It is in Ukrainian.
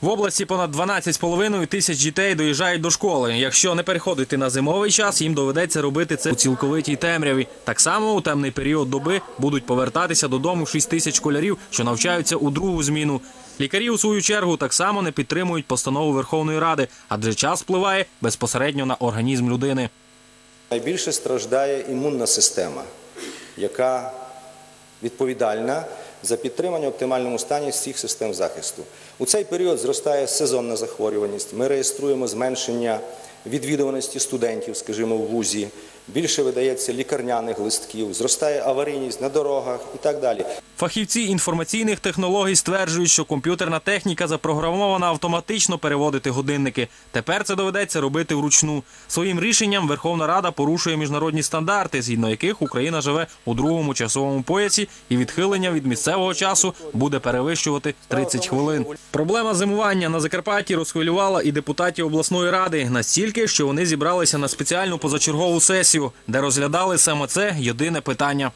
В області понад 12,5 тисяч дітей доїжджають до школи. Якщо не переходити на зимовий час, їм доведеться робити це у цілковитій темряві. Так само у темний період доби будуть повертатися додому 6 тисяч школярів, що навчаються у другу зміну. Лікарі у свою чергу так само не підтримують постанову Верховної Ради, адже час впливає безпосередньо на організм людини. Найбільше страждає імунна система, яка відповідальна за підтримання в оптимальному стані всіх систем захисту. У цей період зростає сезонна захворюваність. Ми реєструємо зменшення відвідуваності студентів, скажімо, в вузі. Більше видається лікарняних листків, зростає аварійність на дорогах і так далі. Фахівці інформаційних технологій стверджують, що комп'ютерна техніка запрограмована автоматично переводити годинники. Тепер це доведеться робити вручну. Своїм рішенням Верховна Рада порушує міжнародні стандарти, згідно яких Україна живе у другому часовому поясі, і відхилення від місцевого часу буде перевищувати 30 хвилин. Проблема зимування на Закарпатті розхвилювала і депутатів обласної ради настільки, що вони зібралися на спеціальну позачергову сесію, де розглядали саме це єдине питання.